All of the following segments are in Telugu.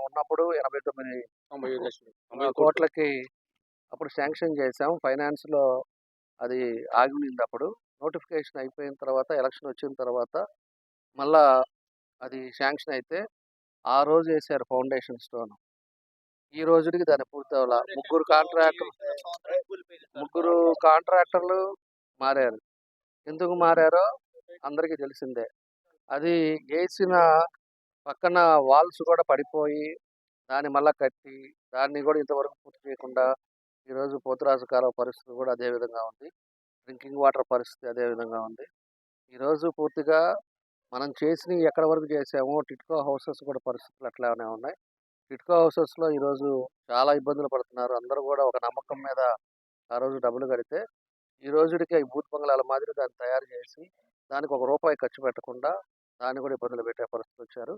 మేము ఉన్నప్పుడు ఎనభై తొమ్మిది. కోట్లకి అప్పుడు శాంక్షన్ చేసాం ఫైనాన్స్లో అది ఆగి ఉంది అప్పుడు. నోటిఫికేషన్ అయిపోయిన తర్వాత ఎలక్షన్ వచ్చిన తర్వాత మళ్ళా అది శాంక్షన్ అయితే ఆ రోజు వేసారు ఫౌండేషన్ స్టోన్. ఈ రోజుకి దాన్ని పూర్తి అవ్వాల ముగ్గురు కాంట్రాక్టర్ ముగ్గురు కాంట్రాక్టర్లు మారారు. ఎందుకు మారారో? అందరికీ తెలిసిందే. అది వేసిన పక్కన వాల్స్ కూడా పడిపోయి దాన్ని మళ్ళా కట్టి దాన్ని కూడా ఇంతవరకు పూర్తి చేయకుండా ఈరోజు పోతురాజు కాలువ పరిస్థితి కూడా అదే విధంగా ఉంది. డ్రింకింగ్ వాటర్ పరిస్థితి అదే విధంగా ఉంది. ఈరోజు పూర్తిగా మనం చేసిన ఎక్కడ వరకు చేసామో టిట్కో హౌసెస్ కూడా పరిస్థితులు అట్లానే ఉన్నాయి. టిట్కో హౌసెస్లో ఈరోజు చాలా ఇబ్బందులు పడుతున్నారు. అందరూ కూడా ఒక నమ్మకం మీద ఆ రోజు డబ్బులు కడితే ఈ రోజుడికి ఈ బూత్ బంగ్లాల మాదిరి దాన్ని తయారు చేసి దానికి ఒక రూపాయి ఖర్చు పెట్టకుండా దాన్ని కూడా ఇబ్బందులు పెట్టే పరిస్థితి వచ్చారు.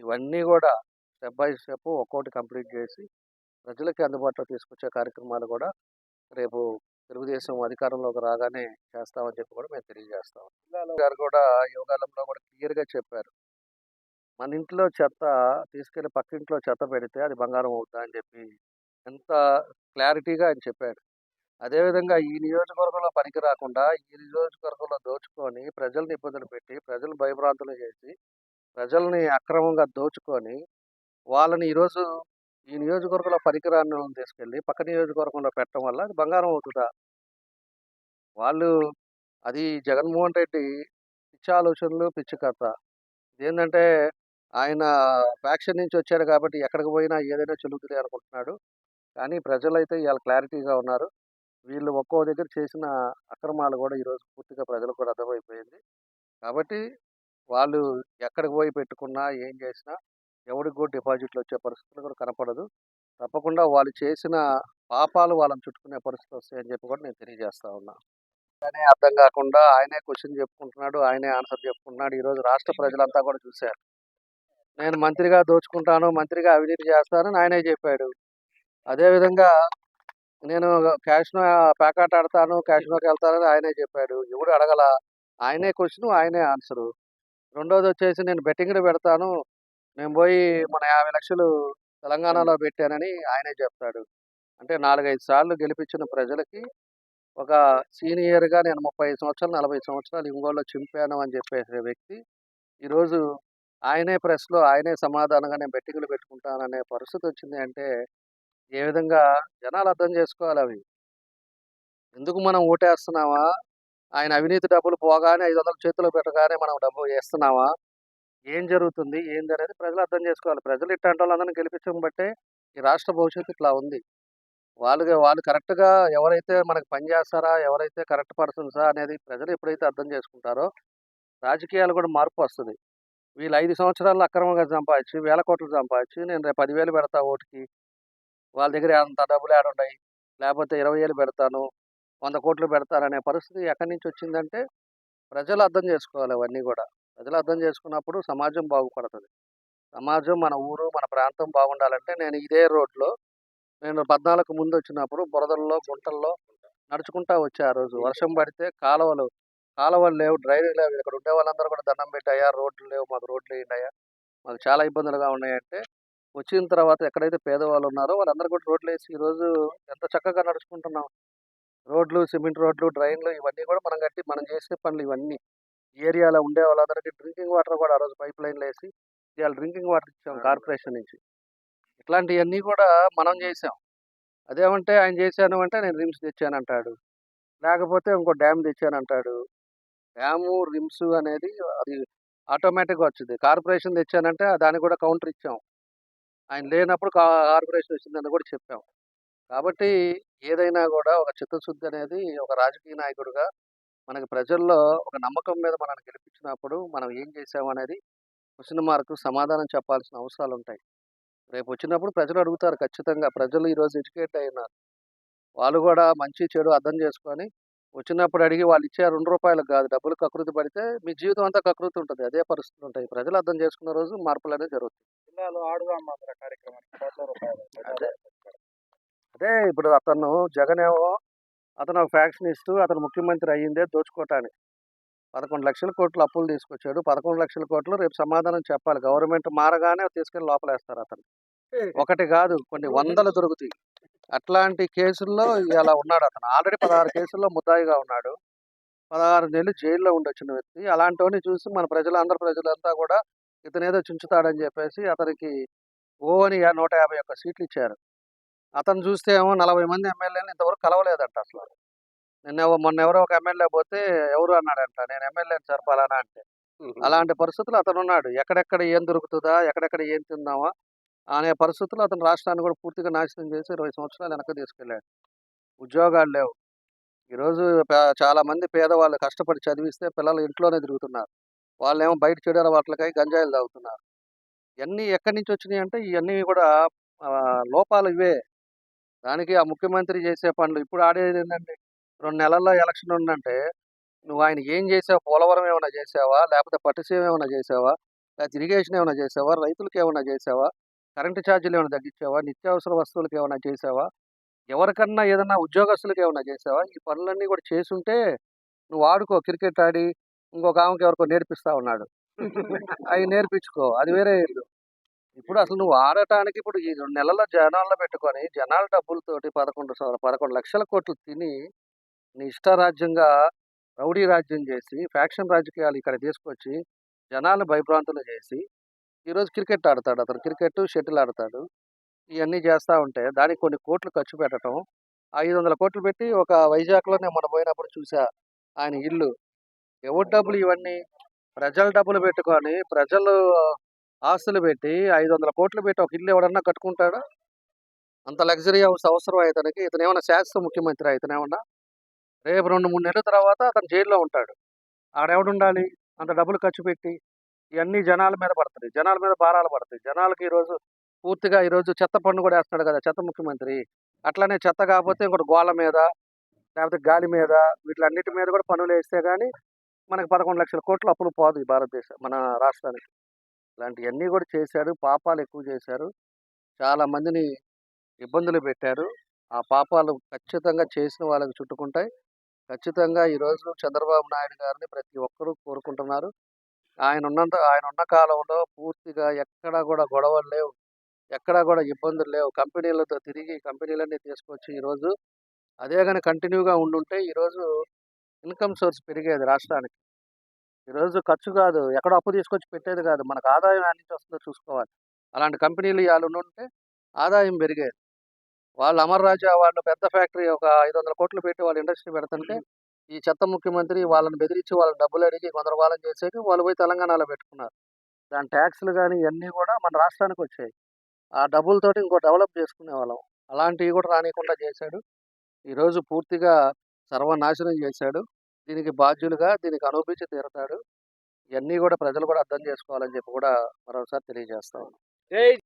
ఇవన్నీ కూడా స్టెప్ బై స్టెప్ ఒక్కోటి కంప్లీట్ చేసి ప్రజలకి అందుబాటులో తీసుకొచ్చే కార్యక్రమాలు కూడా రేపు తెలుగుదేశం అధికారంలోకి రాగానే చేస్తామని చెప్పి కూడా మేము తెలియజేస్తాం. గారు కూడా యోగాలంలో కూడా క్లియర్గా చెప్పారు. మన ఇంట్లో చెత్త తీసుకెళ్ళి పక్కింట్లో చెత్త పెడితే అది బంగారం అవుతుందని అని చెప్పి ఎంత క్లారిటీగా ఆయన చెప్పాడు. అదేవిధంగా ఈ నియోజకవర్గంలో పనికి రాకుండా ఈ నియోజకవర్గంలో దోచుకొని ప్రజల్ని ఇబ్బందులు పెట్టి ప్రజలు భయభ్రాంతులు చేసి ప్రజల్ని అక్రమంగా దోచుకొని వాళ్ళని ఈరోజు ఈ నియోజకవర్గంలో పనికిరాని తీసుకెళ్ళి పక్క నియోజకవర్గంలో పెట్టడం వల్ల అది బంగారం అవుతుందా? వాళ్ళు అది జగన్మోహన్ రెడ్డి పిచ్చి ఆలోచనలు పిచ్చి కథ. ఏంటంటే ఆయన ఫ్యాక్షన్ నుంచి వచ్చాడు కాబట్టి ఎక్కడికి పోయినా ఏదైనా చెల్లుతుంది అనుకుంటున్నాడు. కానీ ప్రజలైతే ఇవాళ క్లారిటీగా ఉన్నారు. వీళ్ళు ఒక్కో దగ్గర చేసిన అక్రమాలు కూడా ఈరోజు పూర్తిగా ప్రజలకు కూడా అర్థమైపోయింది. కాబట్టి వాళ్ళు ఎక్కడికి పోయి పెట్టుకున్నా ఏం చేసినా ఎవరికి కూడా డిపాజిట్లు వచ్చే పరిస్థితులు కూడా కనపడదు. తప్పకుండా వాళ్ళు చేసిన పాపాలు వాళ్ళని చుట్టుకునే పరిస్థితి వస్తాయని చెప్పి కూడా నేను తెలియజేస్తా ఉన్నా. కానీ అర్థం కాకుండా ఆయనే క్వశ్చన్ చెప్పుకుంటున్నాడు ఆయనే ఆన్సర్ చెప్పుకుంటున్నాడు. ఈరోజు రాష్ట్ర ప్రజలంతా కూడా చూశారు. నేను మంత్రిగా దోచుకుంటాను మంత్రిగా అవినీతి చేస్తానని ఆయనే చెప్పాడు. అదేవిధంగా నేను క్యాష్నో ప్యాకెట్ ఆడతాను క్యాష్నోకి వెళ్తానని ఆయనే చెప్పాడు. ఎవడు అడగల. ఆయనే క్వశ్చన్ ఆయనే ఆన్సరు. రెండోది వచ్చేసి నేను బెట్టింగ్లు పెడతాను. నేను పోయి మన యాభై లక్షలు తెలంగాణలో పెట్టానని ఆయనే చెప్తాడు. అంటే నాలుగైదు సార్లు గెలిపించిన ప్రజలకి ఒక సీనియర్గా నేను ముప్పై సంవత్సరాలు నలభై సంవత్సరాలు ఇంగోల్లో చింపాను అని చెప్పేసే వ్యక్తి ఈరోజు ఆయనే ప్రెస్లో ఆయనే సమాధానంగా నేను బెట్టింగ్లు పెట్టుకుంటాననే పరిస్థితి వచ్చింది అంటే ఏ విధంగా జనాలు అర్థం చేసుకోవాలి అవి? ఎందుకు మనం ఓటేస్తున్నామా ఆయన అవినీతి డబ్బులు పోగానే ఐదు వందల చేతిలో పెట్టగానే మనం డబ్బు వేస్తున్నామా? ఏం జరుగుతుంది? ఏంది అనేది ప్రజలు అర్థం చేసుకోవాలి. ప్రజలు ఇట్లాంటి వాళ్ళందరినీ గెలిపించడం బట్టే ఈ రాష్ట్ర భవిష్యత్తు ఇట్లా ఉంది. వాళ్ళకి వాళ్ళు కరెక్ట్గా ఎవరైతే మనకు పనిచేస్తారా ఎవరైతే కరెక్ట్ పర్సన్సా అనేది ప్రజలు ఎప్పుడైతే అర్థం చేసుకుంటారో రాజకీయాలు కూడా మార్పు వస్తుంది. వీళ్ళు ఐదు సంవత్సరాలు అక్రమంగా సంపాదించి వేల కోట్లు సంపాదించి నేను రేపు పదివేలు పెడతా ఓటుకి వాళ్ళ దగ్గర అంత డబ్బులు ఏడ ఉన్నాయి లేకపోతే ఇరవై వేలు పెడతాను వంద కోట్లు పెడతాననే అనే పరిస్థితి ఎక్కడి నుంచి వచ్చిందంటే ప్రజలు అర్థం చేసుకోవాలి అవన్నీ కూడా. ప్రజలు అర్థం చేసుకున్నప్పుడు సమాజం బాగుపడుతుంది. సమాజం మన ఊరు మన ప్రాంతం బాగుండాలంటే నేను ఇదే రోడ్లో నేను పద్నాలుగు ముందు వచ్చినప్పుడు బురదల్లో గుంటల్లో నడుచుకుంటా వచ్చా ఆ రోజు. వర్షం పడితే కాలువలు కాలువలు లేవు డ్రైనేజ్ లేవు. ఇక్కడ ఉండే వాళ్ళందరూ కూడా దండం పెట్టాయా? రోడ్లు లేవు మాకు రోడ్లు వేయండియా మాకు చాలా ఇబ్బందులుగా ఉన్నాయంటే వచ్చిన తర్వాత ఎక్కడైతే పేదవాళ్ళు ఉన్నారో వాళ్ళందరూ కూడా రోడ్లు వేసి ఈరోజు ఎంత చక్కగా నడుచుకుంటున్నాం. రోడ్లు సిమెంట్ రోడ్లు డ్రైన్లు ఇవన్నీ కూడా మనం కట్టి మనం చేసే పనులు ఇవన్నీ. ఏరియాలో ఉండే వాళ్ళందరికీ డ్రింకింగ్ వాటర్ కూడా ఆ రోజు పైప్ లైన్లు వేసి ఇవాళ డ్రింకింగ్ వాటర్ ఇచ్చాం కార్పొరేషన్ నుంచి. ఇట్లాంటివన్నీ కూడా మనం చేసాం. అదేమంటే ఆయన చేశాను అంటే నేను రిమ్స్ తెచ్చాను అంటాడు లేకపోతే ఇంకో డ్యామ్ తెచ్చాను అంటాడు డ్యాము రిమ్స్ అనేది అది ఆటోమేటిక్గా వచ్చింది. కార్పొరేషన్ తెచ్చానంటే దానికి కూడా కౌంటర్ ఇచ్చాం. ఆయన లేనప్పుడు కా- కార్పొరేషన్ వచ్చిందని కూడా చెప్పాం. కాబట్టి ఏదైనా కూడా ఒక చిత్తశుద్ధి అనేది ఒక రాజకీయ నాయకుడిగా మనకి ప్రజల్లో ఒక నమ్మకం మీద మనల్ని గెలిపించినప్పుడు మనం ఏం చేసామనేది క్వశ్చన్ మార్క్ సమాధానం చెప్పాల్సిన అవసరాలు ఉంటాయి. రేపు వచ్చినప్పుడు ప్రజలు అడుగుతారు ఖచ్చితంగా ప్రజలు ఈరోజు ఎడ్యుకేట్ అయినారు. వాళ్ళు కూడా మంచి చెడు అర్థం చేసుకొని వచ్చినప్పుడు అడిగి వాళ్ళు ఇచ్చే రెండు రూపాయలకు కాదు. డబ్బులు కకృతి పడితే మీ జీవితం అంతా కకృతి ఉంటుంది. అదే పరిస్థితులు ఉంటాయి. ప్రజలు అర్థం చేసుకున్న రోజు మార్పులు అనేది జరుగుతుంది జిల్లాలో ఆడుదాం అదే. అదే ఇప్పుడు అతను జగన్ ఏమో అతను ఒక ఫ్యాక్షనిస్ట్ అతను ముఖ్యమంత్రి అయ్యిందే దోచుకోవటానికి. పదకొండు లక్షల కోట్లు అప్పులు తీసుకొచ్చాడు. పదకొండు లక్షల కోట్లు రేపు సమాధానం చెప్పాలి. గవర్నమెంట్ మారగానే తీసుకెళ్ళి లోపలేస్తారు అతను ఒకటి కాదు కొన్ని వందలు దొరుకుతాయి. అట్లాంటి కేసుల్లో ఇలా ఉన్నాడు అతను. ఆల్రెడీ పదహారు కేసుల్లో ముద్దాయిగా ఉన్నాడు. పదహారు నెలలు జైల్లో ఉండొచ్చిన వ్యక్తి. అలాంటివన్నీ చూసి మన ప్రజలు అందరు ప్రజలంతా కూడా ఇతను ఏదో చుంచుతాడని చెప్పేసి అతనికి ఓ అని నూట యాభై ఒక్క సీట్లు ఇచ్చారు అతను చూస్తే ఏమో నలభై మంది ఎమ్మెల్యేని ఇంతవరకు కలవలేదంట అసలు. నిన్న మొన్న ఎవరో ఒక ఎమ్మెల్యే పోతే ఎవరు అన్నాడంట నేను ఎమ్మెల్యేని సరిపాలనా అంటే. అలాంటి పరిస్థితులు అతను ఉన్నాడు ఎక్కడెక్కడ ఏం దొరుకుతుందా ఎక్కడెక్కడ ఏం తిందామా అనే పరిస్థితుల్లో అతను రాష్ట్రాన్ని కూడా పూర్తిగా నాశనం చేసి ఇరవై సంవత్సరాలు వెనక తీసుకెళ్ళాడు. ఉద్యోగాలు లేవు. ఈరోజు చాలామంది చాలా మంది పేదవాళ్ళు కష్టపడి చదివిస్తే పిల్లలు ఇంట్లోనే తిరుగుతున్నారు. వాళ్ళేమో బయట చెడు అలవాట్లకై గంజాయిలు తాగుతున్నారు. ఇవన్నీ ఎక్కడి నుంచి వచ్చినాయి అంటే ఇవన్నీ కూడా లోపాలు ఇవే. దానికి ఆ ముఖ్యమంత్రి చేసే పనులు ఇప్పుడు ఆడేది ఏంటంటే రెండు నెలల్లో ఎలక్షన్ ఉందంటే నువ్వు ఆయన ఏం చేసావు? పోలవరం ఏమైనా చేసావా? లేకపోతే పట్టుసీమ ఏమైనా చేసావా? లేకపోతే ఇరిగేషన్ ఏమైనా చేసావా? రైతులకు ఏమైనా చేసావా? కరెంటు ఛార్జీలు ఏమైనా తగ్గించావా? నిత్యావసర వస్తువులకు ఏమైనా చేసావా? ఎవరికన్నా ఏదైనా ఉద్యోగస్తులకు ఏమైనా చేసావా? ఈ పనులన్నీ కూడా చేసుంటే నువ్వు ఆడుకో క్రికెట్ ఆడి ఇంకొక ఆమెకి ఎవరికో నేర్పిస్తా ఉన్నాడు. అవి నేర్పించుకో. అది వేరే ఇల్లు. ఇప్పుడు అసలు నువ్వు ఆడటానికి ఇప్పుడు ఈ రెండు నెలల జనాల్లో పెట్టుకొని జనాల డబ్బులతోటి పదకొండు పదకొండు లక్షల కోట్లు తిని నీ ఇష్టారాజ్యంగా రౌడీ రాజ్యం చేసి ఫ్యాక్షన్ రాజకీయాలు ఇక్కడ తీసుకొచ్చి జనాలు భయభ్రాంతులు చేసి ఈరోజు క్రికెట్ ఆడతాడు అతను. క్రికెట్ షటిల్ ఆడతాడు. ఇవన్నీ చేస్తూ ఉంటే దానికి కొన్ని కోట్లు ఖర్చు పెట్టడం ఐదు వందల కోట్లు పెట్టి ఒక వైజాగ్లో నేను మొన్న పోయినప్పుడు చూసా ఆయన ఇల్లు. ఎవరి డబ్బులు ఇవన్నీ? ప్రజల డబ్బులు పెట్టుకొని ప్రజలు ఆస్తులు పెట్టి ఐదు వందల కోట్లు పెట్టి ఒక ఇల్లు ఎవడన్నా కట్టుకుంటాడా? అంత లగ్జరీ హౌస్ అవసరం ఇతనికి ఇతను ఏమన్నా శాశ్వత ముఖ్యమంత్రి ఇతను ఏమన్నా రేపు రెండు మూడు నెలల తర్వాత అతను జైల్లో ఉంటాడు. ఆడెవడుండాలి అంత డబ్బులు ఖర్చు పెట్టి ఇవన్నీ జనాల మీద పడుతుంది జనాల మీద భారాలు పడతాయి. జనాలకి ఈరోజు పూర్తిగా ఈరోజు చెత్త పన్ను కూడా వేస్తున్నాడు కదా చెత్త ముఖ్యమంత్రి. అట్లనే చెత్త కాకపోతే ఇంకోటి గోళ మీద లేకపోతే గాలి మీద వీటిలన్నిటి మీద కూడా పన్నులు వేస్తే కానీ మనకి పదకొండు లక్షల కోట్లు అప్పులు పోదు ఈ భారతదేశం మన రాష్ట్రానికి. ఇలాంటివన్నీ కూడా చేశారు. పాపాలు ఎక్కువ చేశారు. చాలా మందిని ఇబ్బందులు పెట్టారు. ఆ పాపాలు ఖచ్చితంగా చేసిన వాళ్ళకి చుట్టుకుంటాయి. ఖచ్చితంగా ఈరోజు చంద్రబాబు నాయుడు గారిని ప్రతి ఒక్కరూ కోరుకుంటున్నారు. ఆయన ఉన్నంత ఆయన ఉన్న కాలంలో పూర్తిగా ఎక్కడా కూడా గొడవలు లేవు. ఎక్కడా కూడా ఇబ్బందులు లేవు. కంపెనీలతో తిరిగి కంపెనీలన్నీ తీసుకొచ్చి ఈరోజు అదే కానీ కంటిన్యూగా ఉండుంటే ఈరోజు ఇన్కమ్ సోర్స్ పెరిగేది రాష్ట్రానికి. ఈరోజు ఖర్చు కాదు. ఎక్కడ అప్పు తీసుకొచ్చి పెట్టేది కాదు. మనకు ఆదాయం ఎక్కడి నుంచి వస్తుందో చూసుకోవాలి. అలాంటి కంపెనీలు ఇవాళ ఉంటే ఆదాయం పెరిగేది. వాళ్ళు అమర్ రాజా వాళ్ళు పెద్ద ఫ్యాక్టరీ ఒక ఐదు వందల కోట్లు పెట్టి వాళ్ళు ఇండస్ట్రీ పెడుతుంటే ఈ చెత్త ముఖ్యమంత్రి వాళ్ళని బెదిరించి వాళ్ళని డబ్బులు అడిగి కొందరవాళ్ళం చేసేది వాళ్ళు పోయి తెలంగాణలో పెట్టుకున్నారు. దాని ట్యాక్స్లు కానీ ఇవన్నీ కూడా మన రాష్ట్రానికి వచ్చాయి. ఆ డబ్బులతోటి ఇంకో డెవలప్ చేసుకునే వాళ్ళం అలాంటివి కూడా రానియకుండా చేశాడు. ఈరోజు పూర్తిగా సర్వనాశనం చేశాడు. దీనికి బాధ్యులుగా దీనికి అనుభవించి తీరతాడు. ఇవన్నీ కూడా ప్రజలు కూడా అర్థం చేసుకోవాలని చెప్పి కూడా మరోసారి తెలియజేస్తాం జై